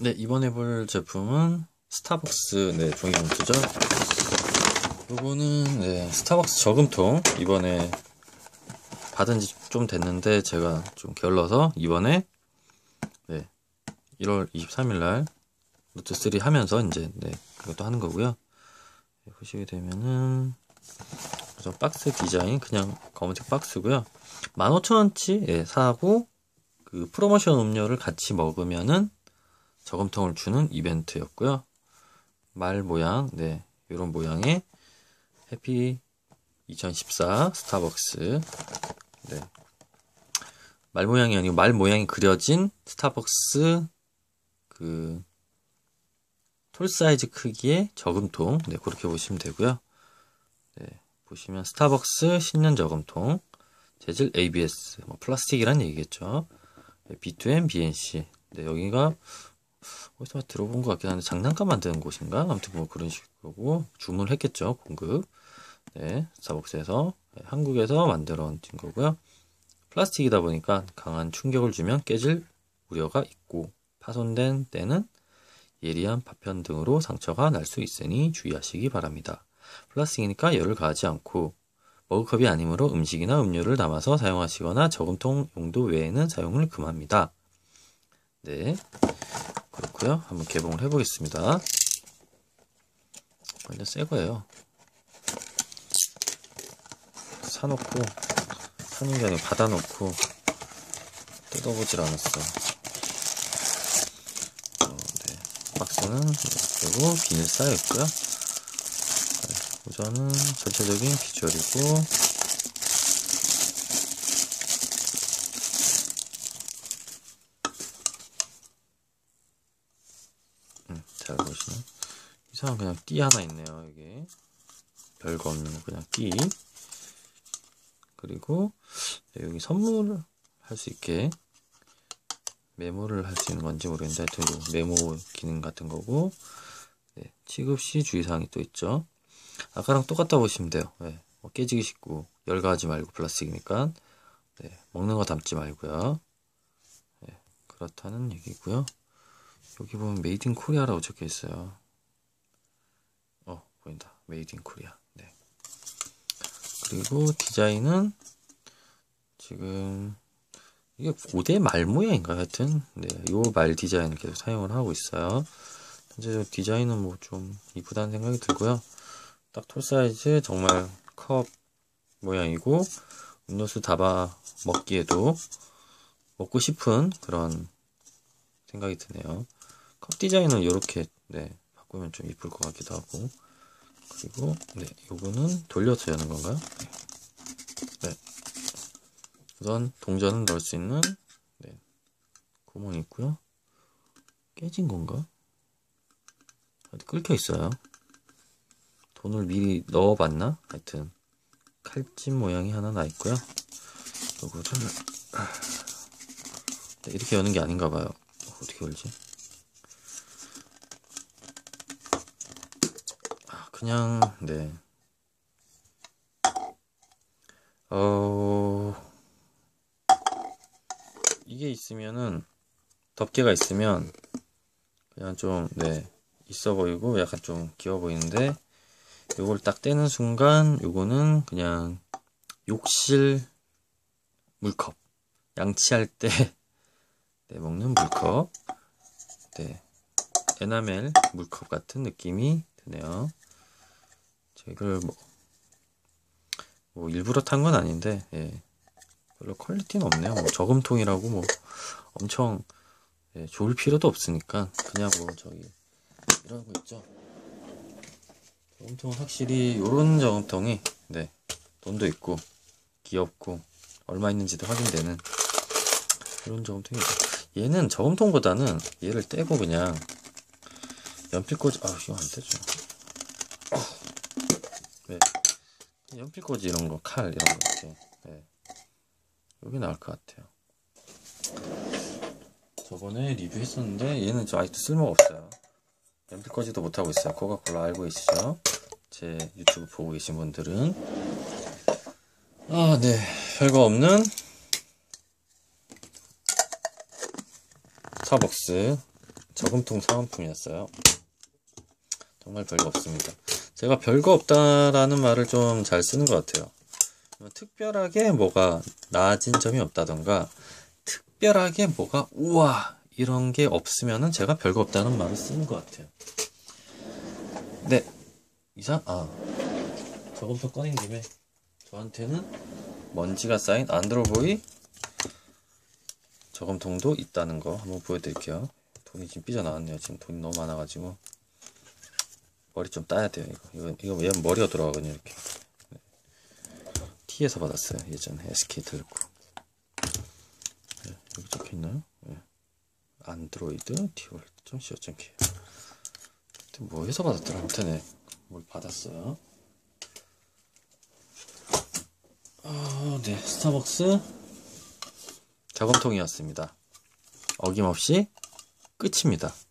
네, 이번에 볼 제품은 스타벅스 네, 종이 봉투죠. 요거는 네, 스타벅스 저금통 이번에 받은 지 좀 됐는데 제가 좀 게을러서 이번에 네, 1월 23일 날 노트 3 하면서 이제 네, 그것도 하는 거고요. 네, 보시게 되면은 저 박스 디자인 그냥 검은색 박스고요. 15,000원치 예, 사고 그 프로모션 음료를 같이 먹으면은 저금통을 주는 이벤트였고요. 말 모양, 네, 이런 모양의 해피 2014 스타벅스, 네, 말 모양이 아니고 말 모양이 그려진 스타벅스 그 톨 사이즈 크기의 저금통, 네, 그렇게 보시면 되고요. 네, 보시면 스타벅스 신년 저금통, 재질 ABS, 뭐 플라스틱이란 얘기겠죠. B2M BNC, 네, 여기가 어디서 들어본 것 같긴 한데 장난감 만드는 곳인가? 아무튼 뭐 그런 식으로 주문을 했겠죠. 공급. 네, 스타벅스에서 네, 한국에서 만들어진 거고요. 플라스틱이다 보니까 강한 충격을 주면 깨질 우려가 있고 파손된 때는 예리한 파편 등으로 상처가 날 수 있으니 주의하시기 바랍니다. 플라스틱이니까 열을 가하지 않고 머그컵이 아니므로 음식이나 음료를 담아서 사용하시거나 저금통 용도 외에는 사용을 금합니다. 네. 그렇고요. 한번 개봉을 해보겠습니다. 완전 새 거예요. 사놓고 사는 게 아니고 받아놓고 뜯어보질 않았어. 어, 네. 박스는 그리고 비닐 쌓여 있고요. 네. 우선은 전체적인 비주얼이고 음, 잘 보시면 이상한 그냥 띠 하나 있네요 여기 별거 없는 그냥 띠. 그리고 네, 여기 선물을 할 수 있게 메모를 할 수 있는 건지 모르겠는데 하여튼 메모 기능 같은 거고. 네, 취급 시 주의사항이 또 있죠. 아까랑 똑같다 보시면 돼요. 네, 뭐 깨지기 쉽고 열가하지 말고 플라스틱이니까. 네, 먹는 거 담지 말고요. 네, 그렇다는 얘기고요 여기 보면 메이드 인 코리아라고 적혀 있어요. 어, 보인다. 메이드 인 코리아. 네. 그리고 디자인은 지금 이게 고대 말 모양인가 하여튼 네, 요 말 디자인을 계속 사용을 하고 있어요. 현재 디자인은 뭐 좀 이쁘다는 생각이 들고요. 딱 톨 사이즈 정말 컵 모양이고 음료수 담아 먹기에도 먹고 싶은 그런 생각이 드네요. 컵 디자인은 이렇게 네, 바꾸면 좀 이쁠 것 같기도 하고 그리고 네, 요거는 돌려서 여는 건가요? 네. 우선 동전을 넣을 수 있는 네, 구멍이 있고요. 깨진 건가? 끓겨 있어요. 돈을 미리 넣어봤나? 하여튼 칼집 모양이 하나 나 있고요. 요거를 네, 이렇게 여는 게 아닌가 봐요. 어떻게 열지? 그냥 네. 어 이게 있으면은 덮개가 있으면 그냥 좀네 있어 보이고 약간 좀 귀여워 보이는데 요걸 딱 떼는 순간 요거는 그냥 욕실 물컵. 양치할 때 네, 먹는 물컵. 네. 에나멜 물컵 같은 느낌이 드네요 이걸 뭐, 뭐 일부러 탄 건 아닌데 예. 별로 퀄리티는 없네요. 뭐 저금통이라고 뭐 엄청 예, 좋을 필요도 없으니까 그냥 뭐 저기 이러고 있죠. 저금통은 확실히 요런 저금통이 네 돈도 있고 귀엽고 얼마 있는지도 확인되는 이런 저금통이죠. 얘는 저금통보다는 얘를 떼고 그냥 연필꽂이 아 이거 안 되죠. 네. 연필꽂이 이런 거, 칼 이런 거 이렇게. 네. 여기 나을 것 같아요. 저번에 리뷰했었는데 얘는 저 아직도 쓸모가 없어요. 연필꽂이도 못하고 있어요. 코카콜라 알고 계시죠? 제 유튜브 보고 계신 분들은 아, 네. 별거 없는 스타벅스 저금통 사은품이었어요. 정말 별거 없습니다. 제가 별거 없다라는 말을 좀 잘 쓰는 것 같아요. 특별하게 뭐가 나아진 점이 없다던가, 특별하게 뭐가, 우와! 이런 게 없으면은 제가 별거 없다는 말을 쓰는 것 같아요. 네. 이상, 아. 저금통 꺼낸 김에 저한테는 먼지가 쌓인 안드로보이 저금통도 있다는 거 한번 보여드릴게요. 돈이 지금 삐져나왔네요. 지금 돈이 너무 많아가지고. 머리 좀 따야 돼요. 이거. 이거, 이거 왜냐면 머리가 돌아가거든요. 이렇게. 네. T에서 받았어요. 예전에 SK 들고. 네, 여기 적혀 있나요? 네. 안드로이드 티월.co.k. 뭐 해서 받았더라. 아무튼, 뭘 받았어요. 아, 네. 스타벅스 저금통이었습니다. 어김없이 끝입니다. 끝.